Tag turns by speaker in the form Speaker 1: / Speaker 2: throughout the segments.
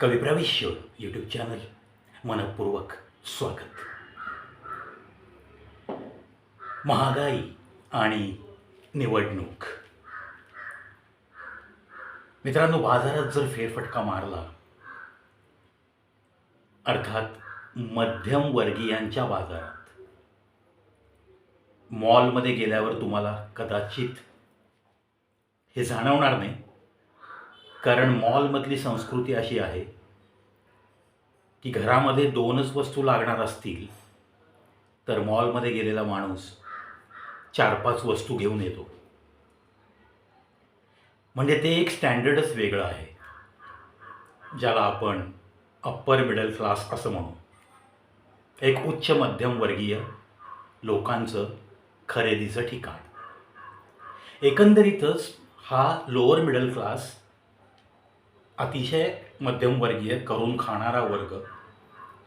Speaker 1: कविप्रविश्य YouTube channel मनपूर्वक स्वागत. महागाई आणि निवडणूक. मित्रांनो बाजारात जर फेरफटका मारला अर्थात मध्यमवर्गीयांच्या बाजारात मॉलमध्ये गेल्यावर तुम्हाला कदाचित हे जाणवणार नाही. कारण मॉलमधली संस्कृती अशी आहे की घरामध्ये दोनच वस्तू लागणार असतील तर मॉलमध्ये गेलेला माणूस चार पाच वस्तू घेऊन येतो. म्हणजे ते एक स्टँडर्डच वेगळं आहे ज्याला आपण अप्पर मिडल क्लास असं म्हणू. एक उच्च मध्यमवर्गीय लोकांचं खरेदीचं ठिकाण. एकंदरीतच हा लोअर मिडल क्लास अतिशय मध्यमवर्गीय करून खाणारा वर्ग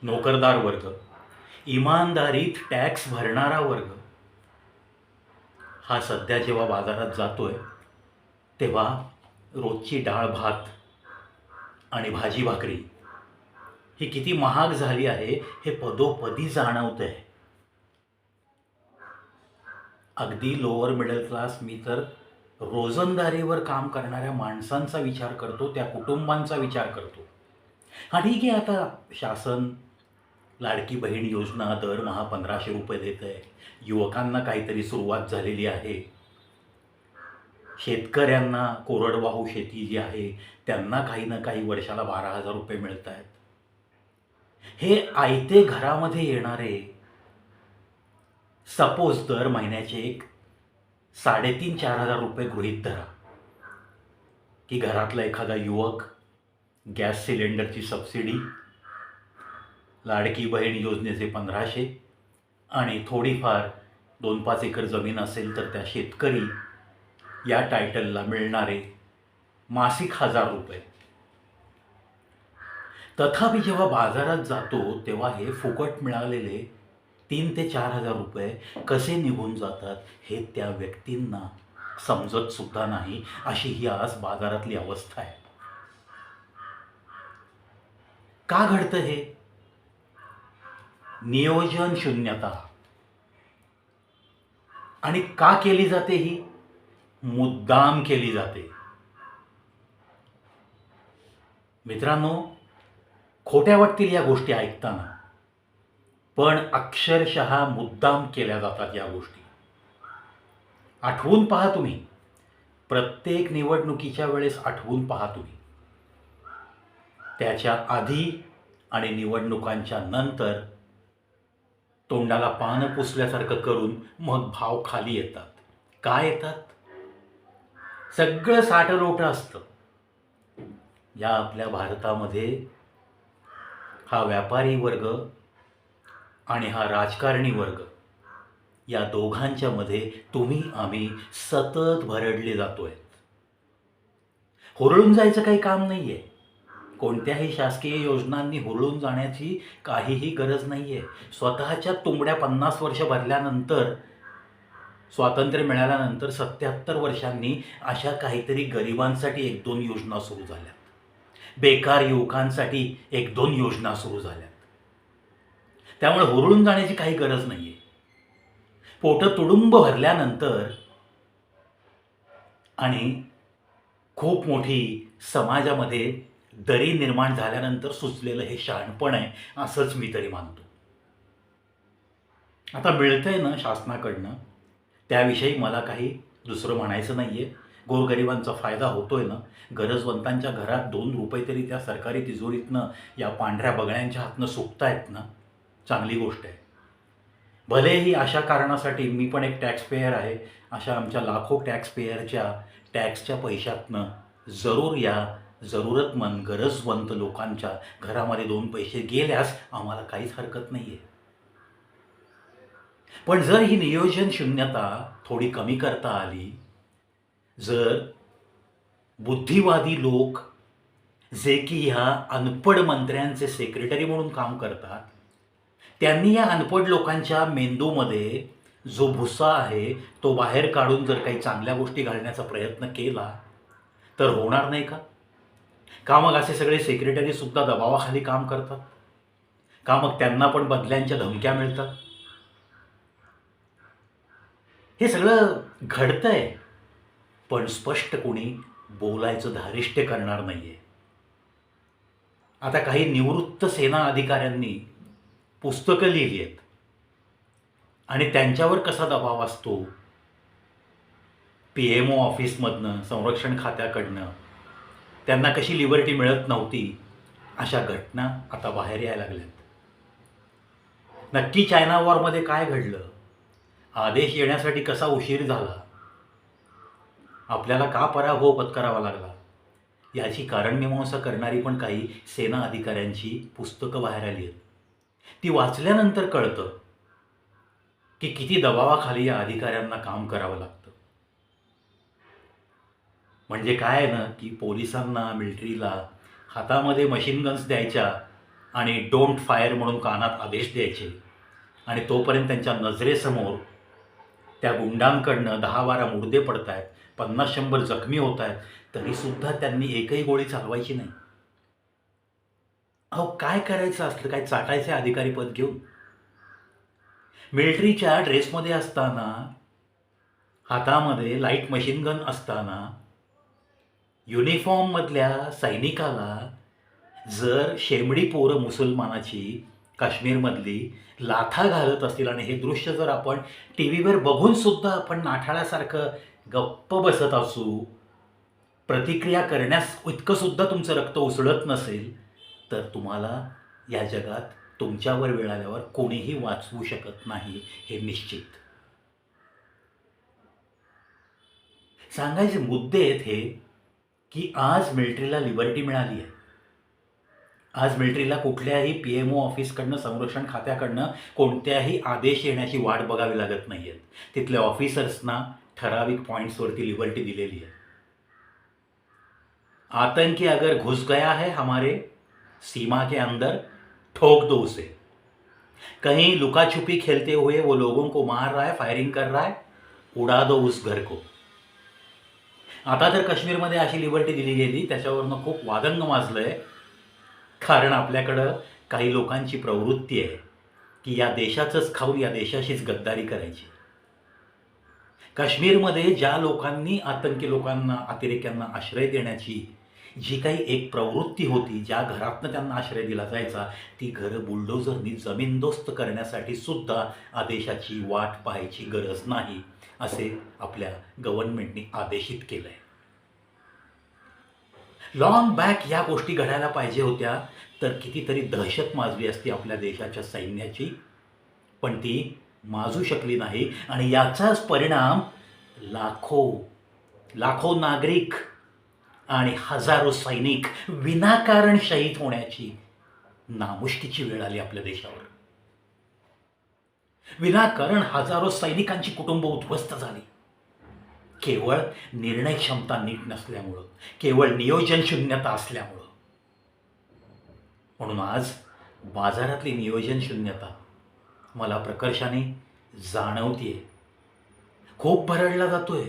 Speaker 1: नोकरदार वर्ग इमानदारीत टॅक्स भरणारा वर्ग. हा सध्या जेव्हा बाजारात जातोय तेव्हा रोजची डाळ भात आणि भाजी भाकरी ही किती महाग झाली आहे हे पदोपदी जाणवतं आहे अगदी लोअर मिडल क्लास मी तर रोजंदारीवर काम करणाऱ्या माणसांचा विचार करतो त्या कुटुंबांचा विचार करतो. हा ठीक आहे आता शासन लाडकी बहीण योजना दरमहा पंधराशे रुपये देत आहे. युवकांना काहीतरी सुरुवात झालेली आहे. शेतकऱ्यांना कोरडवाहू शेती जी आहे त्यांना काही ना काही वर्षाला बारा हजार रुपये मिळत आहेत. हे आयते घरामध्ये येणारे सपोज दर महिन्याचे एक साडेतीन चार हजार रुपये गृहीत धरा. की घरातला एखादा युवक गॅस सिलेंडरची सबसिडी लाडकी बहीण योजनेचे पंधराशे आणि थोडीफार दोन पाच एकर जमीन असेल तर त्या शेतकरी या टायटलला मिळणारे मासिक हजार रुपये. तथापि जेव्हा बाजारात जातो तेव्हा हे फुकट मिळालेले तीन ते चार हजार रुपये कसे निघून जातात हे त्या व्यक्तींना समजत सुद्धा नाही. अशी ही आज बाजारातली अवस्था आहे. का घडतं हे? नियोजन शून्यता. आणि का केली जाते ही? मुद्दाम केली जाते. मित्रांनो खोट्या वाटतील या गोष्टी ऐकताना. पण अक्षरशः मुद्दाम केल्या जातात या गोष्टी. आठवून पहा तुम्ही. प्रत्येक निवडणुकीच्या वेळेस आठवून पहा तुम्ही. त्याच्या आधी आणि निवडणुकांच्या नंतर तोंडाला पानं पुसल्यासारखं करून मग भाव खाली येतात. काय येतात? सगळं साठरोटं असतं. या आपल्या भारतामध्ये हा व्यापारी वर्ग आणि हा राजकारणी वर्ग. या दोघांच्या मध्ये तुम्ही आम्ही सतत भरडले जातोय. हुरळून जायचं काही काम नाही आहे कोणत्याही शासकीय योजनांनी हुरळून जाण्याची काहीही गरज नाही आहे स्वतःच्या तुंबड्या पन्नास वर्ष भरल्यानंतर स्वातंत्र्य मिळाल्यानंतर सत्याहत्तर वर्षांनी अशा काहीतरी गरिबांसाठी एक दोन योजना सुरू झाल्या बेकार युवकांसाठी एक दोन योजना सुरू झाल्या त्यामुळे हुरळून जाण्याची काही गरज नाही आहे पोटं तुडुंब भरल्यानंतर आणि खूप मोठी समाजामध्ये दरी निर्माण झाल्यानंतर सुचलेलं हे शहाणपण आहे असंच मी तरी मानतो. आता मिळतंय ना शासनाकडनं त्याविषयी मला काही दुसरं म्हणायचं नाही आहे गोरगरिबांचा फायदा होतोय ना. गरजवंतांच्या घरात दोन रुपये तरी त्या सरकारी तिजोरीतनं या पांढऱ्या बगळ्यांच्या हातनं सुकतायत ना. चांगली गोष्ट आहे. भलेही अशा कारणासाठी मी पण एक टॅक्स पेयर आहे अशा आमच्या लाखो टॅक्स पेयरच्या टॅक्सच्या पैशातनं जरूर या जरूरतमंद गरजवंत लोकांच्या घरामध्ये दोन पैसे गेल्यास आम्हाला काहीच हरकत नाही आहे पण जर ही नियोजन शून्यता थोडी कमी करता आली जर बुद्धिवादी लोक जे की ह्या अनपड मंत्र्यांचे सेक्रेटरी म्हणून काम करतात त्यांनी या अनपड लोकांच्या मेंदूमध्ये जो भुसा आहे तो बाहेर काढून जर काही चांगल्या गोष्टी घालण्याचा प्रयत्न केला तर होणार नाही का? का मग असे सगळे सेक्रेटरीसुद्धा दबावाखाली काम करतात? का मग त्यांना पण बदल्यांच्या धमक्या मिळतात? हे सगळं घडतंय पण स्पष्ट कोणी बोलायचं धारिष्ट्य करणार नाहीये. आता काही निवृत्त सेना अधिकाऱ्यांनी पुस्तकं लिहिली आहेत आणि त्यांच्यावर कसा दबाव असतो? पी एम ओ ऑफिसमधनं संरक्षण खात्याकडनं त्यांना कशी लिबर्टी मिळत नव्हती अशा घटना आता बाहेर यायला लागल्यात. नक्की चायना वॉरमध्ये काय घडलं? आदेश येण्यासाठी कसा उशीर झाला? आपल्याला का पराभव पत्करावा लागला? याची कारणमीमांसा करणारी पण काही सेना अधिकाऱ्यांची पुस्तकं बाहेर आली आहेत ती वाचल्यानंतर कळतं की किती दबावाखाली या अधिकाऱ्यांना काम करावं लागतं. म्हणजे काय आहे ना की पोलिसांना मिलिटरीला हातामध्ये मशीन गन्स द्यायच्या आणि डोंट फायर म्हणून कानात आदेश द्यायचे आणि तोपर्यंत त्यांच्या नजरेसमोर त्या गुंडांकडनं दहा बारा मुर्दे पडत आहेत पन्नास शंभर जखमी होत आहेत तरीसुद्धा त्यांनी एकही गोळी चालवायची नाही. अहो काय करायचं असलं? काय चाटायचे अधिकारी पद घेऊन? मिलिटरीच्या ड्रेसमध्ये असताना हातामध्ये लाइट मशीन गन असताना युनिफॉर्ममधल्या सैनिकाला जर शेमडी पोरं मुसलमानाची काश्मीरमधली लाथा घालत असतील आणि हे दृश्य जर आपण टी व्हीवर बघूनसुद्धा आपण नाठाळ्यासारखं गप्प बसत असू प्रतिक्रिया करण्यास इतकंसुद्धा तुमचं रक्त उसळत नसेल तर तुम्हाला या जगात तुमच्यावर वेळ आल्यावर कोणीही वाचवू शकत नाही हे निश्चित. सांगायचे मुद्दे आहेत हे की आज मिलिटरीला लिबर्टी मिळाली आहे. आज मिलिटरीला कुठल्याही पी एम ओ ऑफिसकडनं संरक्षण खात्याकडनं कोणत्याही आदेश येण्याची वाट बघावी लागत नाही आहेत. तिथल्या ऑफिसर्सना ठराविक पॉईंट्सवरती लिबर्टी दिलेली आहे. आतंकी अगर घुस गया है हमारे सीमा के अंदर ठोक दो उसे। कहीं लुका छुपी खेलते हुए वो लोगों को मार रहा है फायरिंग कर रहा है उडा दो उस घर को। आता तर काश्मीरमध्ये अशी लिबर्टी दिली गेली त्याच्यावरनं खूप वादंग माजलंय. कारण आपल्याकडं काही लोकांची प्रवृत्ती आहे की या देशाचंच खाऊन या देशाशीच गद्दारी करायची. काश्मीरमध्ये ज्या लोकांनी आतंकी लोकांना अतिरेक्यांना आश्रय देण्याची जी काही एक प्रवृत्ती होती ज्या घरातनं त्यांना आश्रय दिला जायचा ती घरं बुलडोझरनी जमीनदोस्त करण्यासाठी सुद्धा आदेशाची वाट पाहायची गरज नाही असे आपल्या गव्हर्नमेंटनी आदेशित केलं आहे लॉंग बॅक या गोष्टी घडायला पाहिजे होत्या तर कितीतरी दहशत माजली असती आपल्या देशाच्या सैन्याची. पण ती माजू शकली नाही आणि याचाच परिणाम लाखो लाखो नागरिक आणि हजारो सैनिक विनाकारण शहीद होण्याची नामुष्कीची वेळ आली आपल्या देशावर. विनाकारण हजारो सैनिकांची कुटुंब उद्ध्वस्त झाली. केवळ निर्णय क्षमता नीट नसल्यामुळं केवळ नियोजन शून्यता असल्यामुळं. म्हणून आज बाजारातली नियोजन शून्यता मला प्रकर्षाने जाणवतीये. खूप भरडला जातोय.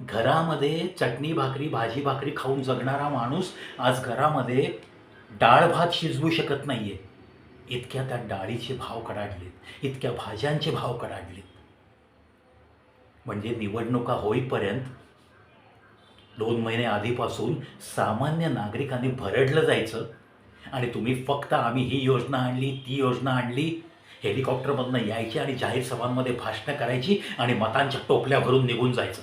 Speaker 1: घरामध्ये चटणी भाकरी भाजी भाकरी खाऊन जगणारा माणूस आज घरामध्ये डाळ भात शिजवू शकत नाही आहे इतक्या त्या डाळीचे भाव कडाडलेत. इतक्या भाज्यांचे भाव कडाडलेत. म्हणजे निवडणुका होईपर्यंत दोन महिने आधीपासून सामान्य नागरिकांनी भरडलं जायचं आणि तुम्ही फक्त आम्ही ही योजना आणली ती योजना आणली हेलिकॉप्टरमधनं यायची आणि जाहीर सभांमध्ये भाषणं करायची आणि मतांच्या टोपल्या भरून निघून जायचं.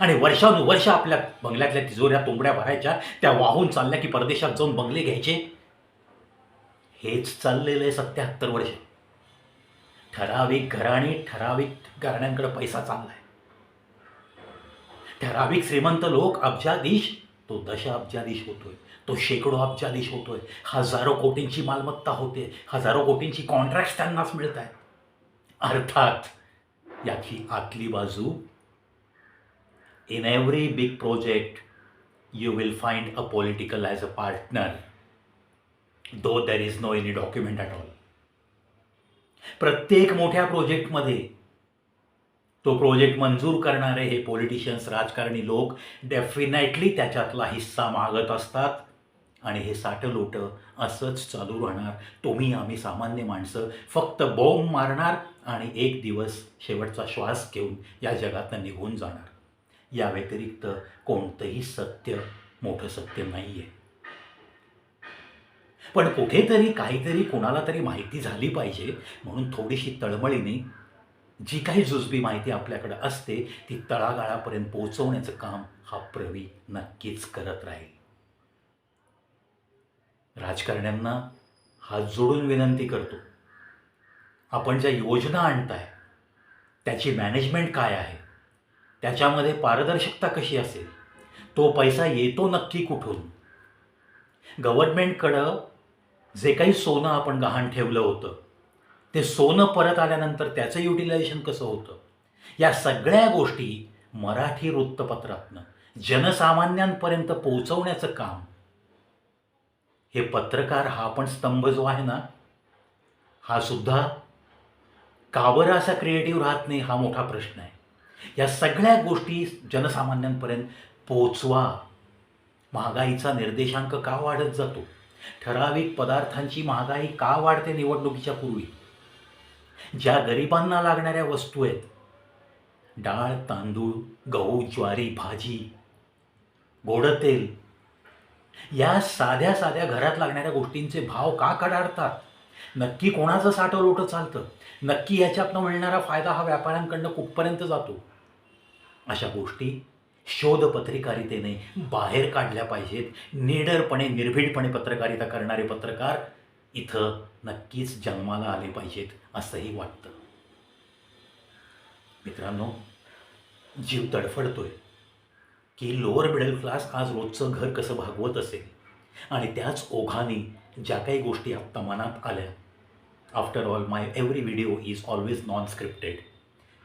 Speaker 1: आणि वर्षानुवर्ष आपल्या बंगल्यातल्या तिजोऱ्या तोंबड्या भरायच्या त्या वाहून चालल्या की परदेशात जाऊन बंगले घ्यायचे? हेच चाललेलं आहे सत्याहत्तर वर्ष. ठराविक घराणी ठराविक घराण्यांकडे पैसा चाललाय. ठराविक श्रीमंत लोक अब्जाधीश तो दश अब्जाधीश होतोय तो शेकडो अब्जाधीश होतोय हजारो कोटींची मालमत्ता होते हजारो कोटींची कॉन्ट्रॅक्ट त्यांनाच मिळत आहेत अर्थात याची आतली बाजू in every big project you will find a political as a partner though there is no any document at all. प्रत्येक मोठ्या प्रोजेक्टमध्ये तो प्रोजेक्ट मंजूर करणारे हे पॉलिटिशियन्स राजकारणी लोक डेफिनेटली त्याच्यातला हिस्सा मागत असतात. आणि हे साठलोटं असंच चालू राहणार. तुम्ही आम्ही सामान्य माणसं फक्त बॉम्ब मारणार आणि एक दिवस शेवटचा श्वास घेऊन या जगातनं निघून जाणार. या व्यतिरिक्त कोणतंही सत्य मोठं सत्य नाही आहे पण कुठेतरी काहीतरी कोणाला तरी माहिती झाली पाहिजे म्हणून थोडीशी तळमळीने जी काही जुजबी माहिती आपल्याकडे असते ती तळागाळापर्यंत पोहोचवण्याचं काम हा प्रवी नक्कीच करत राहील. राजकारण्यांना हात जोडून विनंती करतो आपण ज्या योजना आणताय त्याची मॅनेजमेंट काय आहे? त्याच्यामध्ये पारदर्शकता कशी असेल? तो पैसा येतो नक्की कुठून? गव्हर्नमेंटकडं जे काही सोनं आपण गहाण ठेवलं होतं ते सोनं परत आल्यानंतर त्याचं युटिलायझेशन कसं होतं? या सगळ्या गोष्टी मराठी वृत्तपत्रातनं जनसामान्यांपर्यंत पोहोचवण्याचं काम. हे पत्रकार हा पण स्तंभ जो आहे ना हा सुद्धा का बरं असा क्रिएटिव्ह राहत नाही हा मोठा प्रश्न आहे. या सगळ्या गोष्टी जनसामान्यांपर्यंत पोचवा महागाईचा निर्देशांक का वाढत जातो? ठराविक पदार्थांची महागाई का वाढते निवडणुकीच्या पूर्वी? ज्या गरिबांना लागणाऱ्या वस्तू आहेत डाळ तांदूळ गहू ज्वारी भाजी गोडतेल या साध्या साध्या घरात लागणाऱ्या गोष्टींचे भाव का कडाडतात? नक्की कोणाचं साठवलोटं चालतं? नक्की याच्यातनं मिळणारा फायदा हा व्यापाऱ्यांकडनं कुठपर्यंत जातो? अशा गोष्टी शोधपत्रिकारितेने बाहेर काढल्या पाहिजेत. निडरपणे निर्भीडपणे पत्रकारिता करणारे पत्रकार इथं नक्कीच जन्माला आले पाहिजेत असंही वाटतं. मित्रांनो जीव तडफडतोय. की लोअर मिडल क्लास आज रोजचं घर कसं भागवत असेल? आणि त्याच ओघाने ज्या काही गोष्टी आत्ता मनात आल्या after all my every video is always non scripted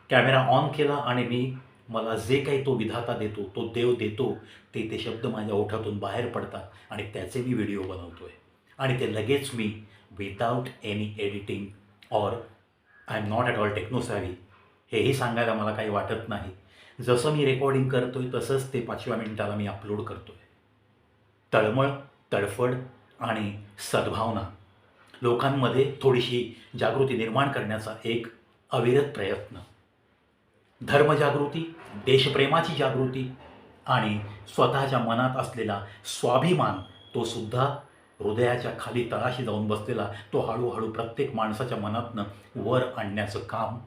Speaker 1: camera on केला आणि मी मला जे काही तो विधाता देतो तो देव देतो ते ते शब्द माझ्या ओठातून बाहेर पडतात आणि त्याचे मी व्हिडिओ बनवतो आहे आणि ते लगेच मी without any editing or I am not at all techno savvy हेही सांगायला मला काही वाटत नाही. जसं मी रेकॉर्डिंग करतो आहे तसंच ते पाचव्या मिनिटाला मी अपलोड करतो आहे तळमळ तडफड आणि सद्भावना लोकांमध्ये थोडीशी जागृती निर्माण करण्याचा एक अविरत प्रयत्न. धर्मजागृती देशप्रेमाची जागृती आणि स्वतःच्या मनात असलेला स्वाभिमान तो सुद्धा हृदयाच्या खाली तळाशी जाऊन बसलेला तो हळूहळू प्रत्येक माणसाच्या मनातनं वर आणण्याचं काम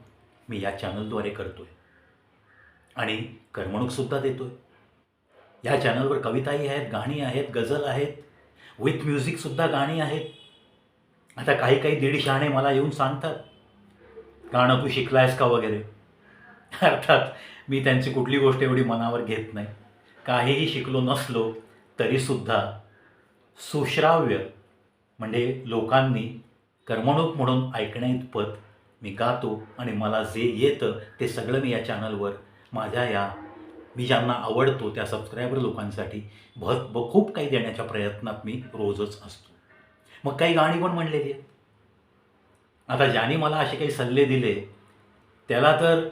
Speaker 1: मी या चॅनलद्वारे करतो आहे आणि करमणूकसुद्धा देतो आहे या चॅनलवर कविताही आहेत गाणी आहेत गझल आहेत विथ म्युझिकसुद्धा गाणी आहेत. आता काही काही दीड शहाणे मला येऊन सांगतात. गाणं तू शिकलायस का वगैरे? अर्थात मी त्यांची कुठली गोष्ट एवढी मनावर घेत नाही. काहीही शिकलो नसलो तरीसुद्धा सुश्राव्य म्हणजे लोकांनी करमणूक म्हणून ऐकण्याइतपत मी गातो आणि मला जे येतं ते सगळं मी या चॅनलवर माझ्या या मी ज्यांना आवडतो त्या सबस्क्रायबर लोकांसाठी भ ब खूप काही देण्याच्या प्रयत्नात मी रोजच असतो. मग काही गाणी पण म्हणलेली आहेत. आता ज्याने मला असे काही सल्ले दिले त्याला तर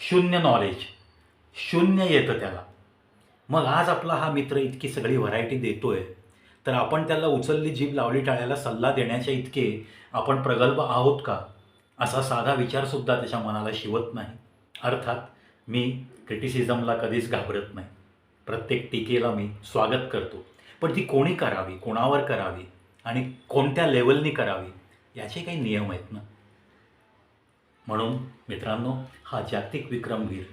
Speaker 1: शून्य नॉलेज शून्य येतं त्याला. मग आज आपला हा मित्र इतकी सगळी व्हरायटी देतोय तर आपण त्याला उचलली जीभ लावली टाळ्याला सल्ला देण्याच्या इतके आपण प्रगल्भ आहोत का? असा साधा विचारसुद्धा त्याच्या मनाला शिवत नाही. अर्थात मी क्रिटिसिझमला कधीच घाबरत नाही. प्रत्येक टीकेला मी स्वागत करतो. पण ती कोणी करावी कोणावर करावी आणि कोणत्या लेवलनी करावी याचे काही नियम आहेत ना? म्हणून मित्रांनो हा जागतिक विक्रमवीर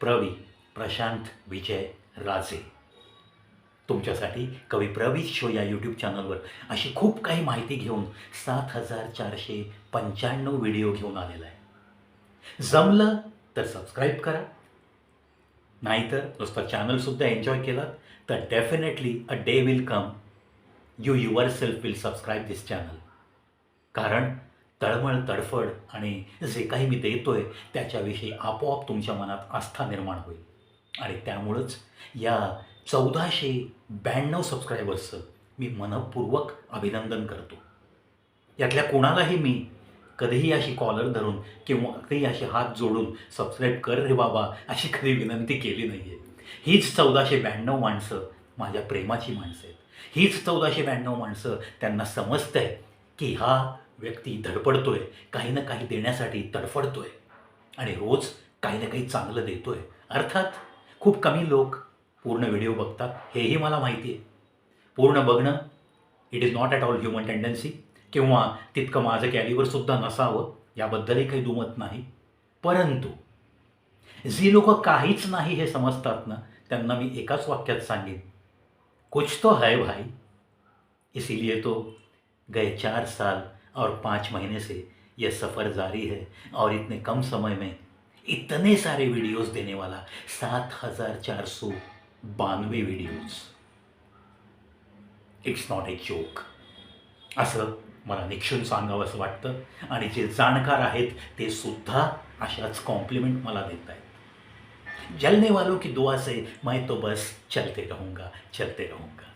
Speaker 1: प्रवी प्रशांत विजय राजे. तुमच्यासाठी कवी प्रवीज शो या यूट्यूब चॅनलवर अशी खूप काही माहिती घेऊन सात हजार चारशे पंच्याण्णव व्हिडिओ घेऊन आलेला आहे. जमलं तर सबस्क्राईब करा. नाहीतर नुसतं चॅनलसुद्धा एन्जॉय केलं तर definitely a day will come you yourself will subscribe this channel कारण तळमळ तडफड आणि जे काही मी देतोय त्याच्याविषयी आपोआप तुमच्या मनात आस्था निर्माण होईल. आणि त्यामुळंच या चौदाशे ब्याण्णव सबस्क्रायबर्सचं मी मनपूर्वक अभिनंदन करतो. यातल्या कोणालाही मी कधीही अशी कॉलर धरून किंवा कधीही अशी हात जोडून सबस्क्राईब कर रे बाबा अशी कधी विनंती केली नाही आहे हीच चौदाशे ब्याण्णव माणसं माझ्या प्रेमाची माणसं आहेत. हीच चौदाशे ब्याण्णव माणसं त्यांना समजतंय की हा व्यक्ती धडपडतोय काही ना काही देण्यासाठी तडफडतोय आणि रोज काही ना काही चांगलं देतोय. अर्थात खूप कमी लोक पूर्ण व्हिडिओ बघतात हेही मला माहिती आहे. पूर्ण बघणं it is not at all human tendency किंवा तितकं माझं कॅलिवरसुद्धा नसावं याबद्दलही काही दुमत नाही. परंतु जी लोक काहीच नाही हे समजतात ना त्यांना मी एकाच वाक्यात सांगेन. कुछ तो है भाई इसीलिए तो गए चार साल और पाँच महीने से यह सफ़र जारी है और इतने कम समय में इतने सारे वीडियोस देने वाला सात हजार चार सौ बानवे videos it's not a joke असं मला निक्षून सांगावं असं वाटतं आणि जे जाणकार आहेत ते सुद्धा अशाच कॉम्प्लिमेंट मला देत आहेत. जलने वालों की दुआ से मैं तो बस चलते रहूँगा चलते रहूँगा।